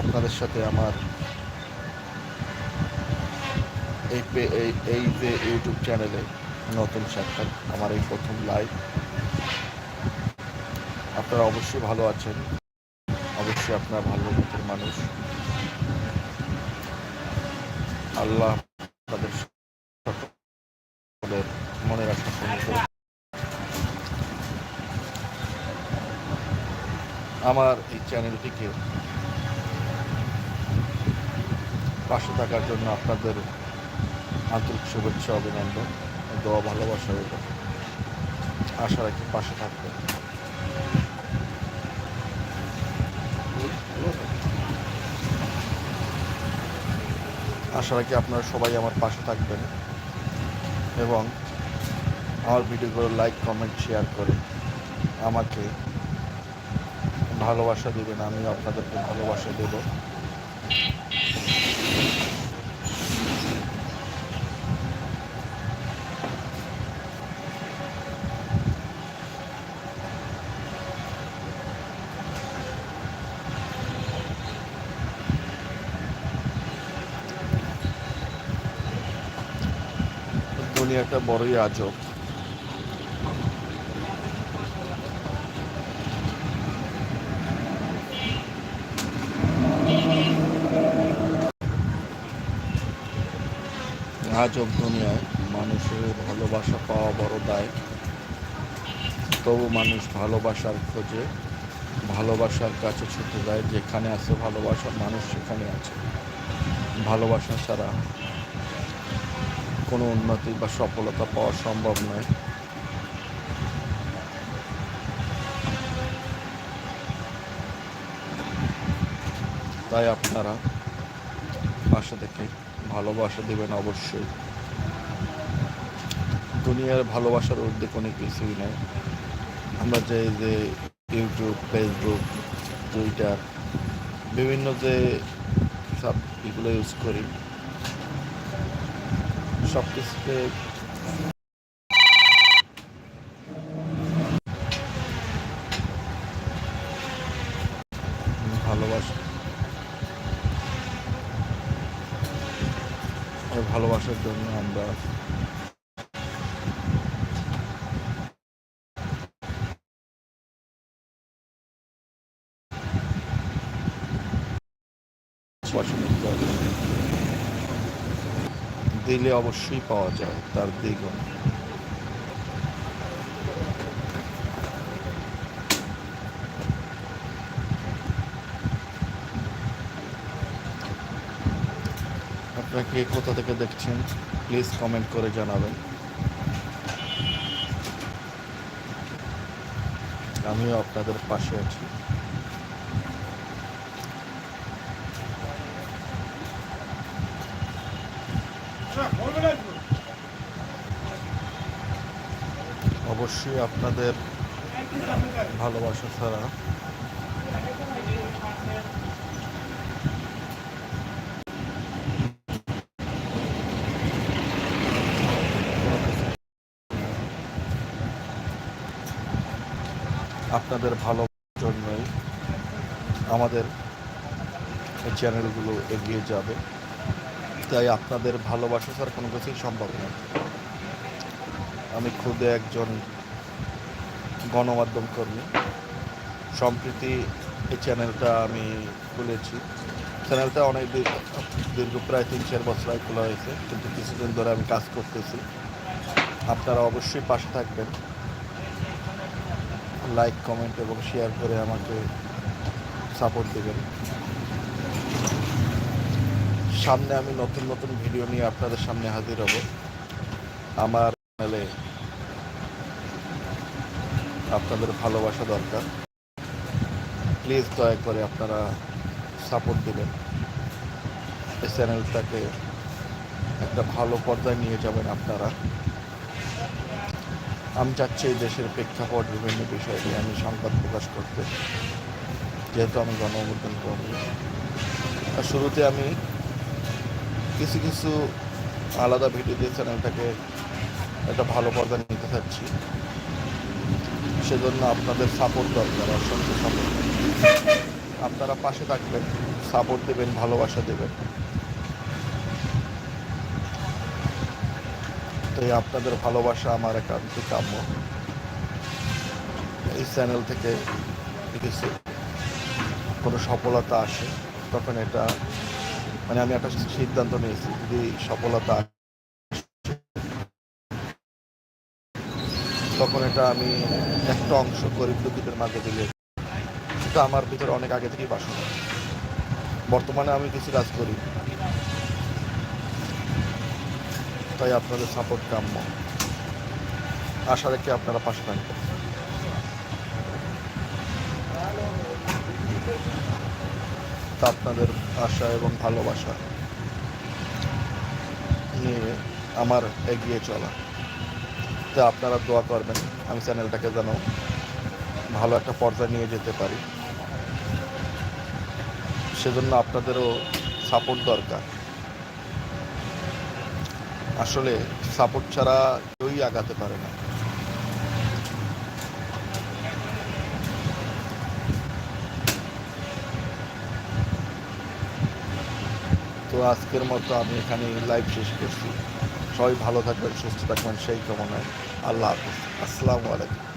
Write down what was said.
আপনাদের সাথে আমার এই এই যে ইউটিউব চ্যানেলে নতুন সাক্ষাৎ, আমার এই প্রথম লাইভ আপনারা অবশ্যই ভালো আছেন। অবশ্যই আপনারা ভালো মতের মানুষ। আল্লাহ আপনাদের সকলের মনের আমার এই চ্যানেলটিকে পাশে থাকার জন্য আপনাদের আন্তরিক শুভেচ্ছা, অভিনন্দন দোয়া, ভালোবাসা রইল। আশা রাখি পাশে থাকবেন। আশা রাখি আপনারা সবাই আমার পাশে থাকবেন এবং আমার ভিডিওগুলো লাইক কমেন্ট শেয়ার করে আমাকে ভালোবাসা দেবেন আমি আপনাদেরকে ভালোবাসা দেব। দুনিয়াটা বড়ই আজব। আজব দুনিয়ায় মানুষের ভালোবাসা পাওয়া বড় দায়। তবু মানুষ ভালোবাসার খোঁজে, ভালোবাসার কাছে ছুটে যায়। যেখানে আছে ভালোবাসা, মানুষ সেখানে আছে। ভালোবাসা ছাড়া কোনো উন্নতি বা সফলতা পাওয়া সম্ভব নয়। তাই আপনারা বাসা থেকে ভালোবাসা দেবেন অবশ্যই। দুনিয়ার ভালোবাসার ঊর্ধ্বে কোনো কিছুই নেই। আমরা যে যে ইউটিউব ফেসবুক টুইটার বিভিন্ন যে সব এগুলো ইউজ করি। সব কিছুতে ভালোবাসা এই ভালোবাসার জন্য আমরা দিলে অবশ্যই পাওয়া যায় তার দ্বিগুণ আপনারা কে কোথা থেকে দেখছেন প্লিজ কমেন্ট করে জানাবেন। আমিও আপনাদের পাশে আছি। অবশ্যই আপনাদের ভালোবাসা ছাড়া আপনাদের ভালো জন্যই আমাদের চ্যানেলগুলো এগিয়ে যাবে। তাই আপনাদের ভালোবাসা ছাড়া কোনো কিছুই সম্ভব নয়। আমি খুদে একজন গণমাধ্যম কর্মী। সম্প্রতি এই চ্যানেলটা আমি খুলেছি। চ্যানেলটা অনেক দীর্ঘ প্রায় তিন চার বছর আগে খোলা হয়েছে। কিন্তু কিছুদিন ধরে আমি কাজ করতেছি। আপনারা অবশ্যই পাশে থাকবেন। লাইক কমেন্ট এবং শেয়ার করে আমাকে সাপোর্ট দেবেন। সামনে আমি নতুন নতুন ভিডিও নিয়ে আপনাদের সামনে হাজির হব। আমার চ্যানেলে আপনাদের ভালোবাসা দরকার। প্লিজ দয়া করে আপনারা সাপোর্ট দেবেন। এই চ্যানেলটাকে একটা ভালো পর্দায় নিয়ে যাবেন আপনারা। আমি চাচ্ছি এই দেশের প্রেক্ষাপট বিভিন্ন বিষয় নিয়ে আমি সংবাদ প্রকাশ করতে, যেহেতু আমি গণঅভ্যুত্থান আর শুরুতে আমি কিছু কিছু আলাদা ভিডিও দিয়ে চ্যানেলটাকে একটা ভালো পর্দা নিতে চাচ্ছি। সেজন্য আপনাদের সাপোর্ট দরকার, অসংখ্য সাপোর্ট আপনারা পাশে থাকবেন সাপোর্ট দেবেন, ভালোবাসা দেবেন। এই আপনাদের ভালোবাসা আমার একান্ত কাম্য। এই চ্যানেল থেকে কিছু কোনো সফলতা আসে, তখন এটা মানে আমি একটা সিদ্ধান্ত নিয়েছি যদি সফলতা তখন এটা আমি একটা অংশ গরিব দুঃখীদের মাঝে দিলে আমার ভিতরে অনেক আগে থেকেই বাসনা। বর্তমানে আমি কিছু কাজ করি তাই আপনাদের সাপোর্ট কাম্য। আশা রেখে আপনারা পাশে থাকবেন। আপনাদের আশা এবং ভালোবাসা নিয়ে আমার এগিয়ে চলা। তো আপনারা দোয়া করবেন, আমি চ্যানেলটাকে যেন ভালো একটা পর্যায়ে নিয়ে যেতে পারি। সেজন্য আপনাদেরও সাপোর্ট দরকার। আসলে সাপোর্ট ছাড়া কেউই আগাতে পারে না। তো আজকের মতো আমি এখানে লাইভ শেষ করছি। সবাই ভালো থাকবেন, সুস্থ থাকবেন, সেই কামনায় আল্লাহ হাফিজ। আসসালামু আলাইকুম।